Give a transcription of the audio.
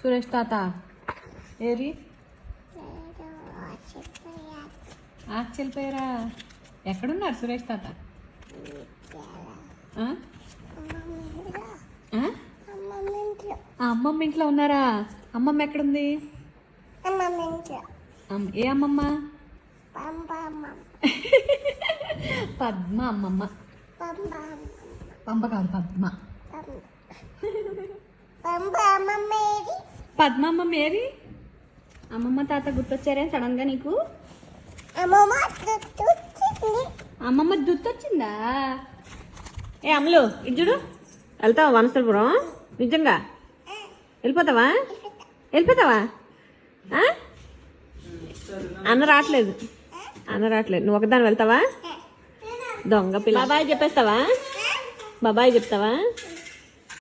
సురేష్ తాత ఏరి ఆశ్చర్యపోయారా ఎక్కడున్నారు సురేష్ తాత? అమ్మమ్మ ఇంట్లో ఉన్నారా? అమ్మమ్మ ఎక్కడుంది? ఏ అమ్మమ్మ? పద్మ అమ్మమ్మ. పంప కాదు పద్మ. పద్మ అమ్మమ్మ ఏరి అమ్మమ్మ తాత గుర్తొచ్చారే సడన్గా నీకు? అమ్మమ్మ గుర్తొచ్చిందా. ఏ అమ్మలు ఇటు చూడు. వెళ్తావా వనసలపురం నిజంగా? వెళ్ళిపోతావా? వెళ్ళిపోతావా? అన్న రావట్లేదు. అన్న రావట్లేదు. నువ్వు ఒకదాని వెళ్తావా? దొంగ పిల్ల. బాబాయ్ చెప్పేస్తావా? బాబాయ్ చెప్తావా?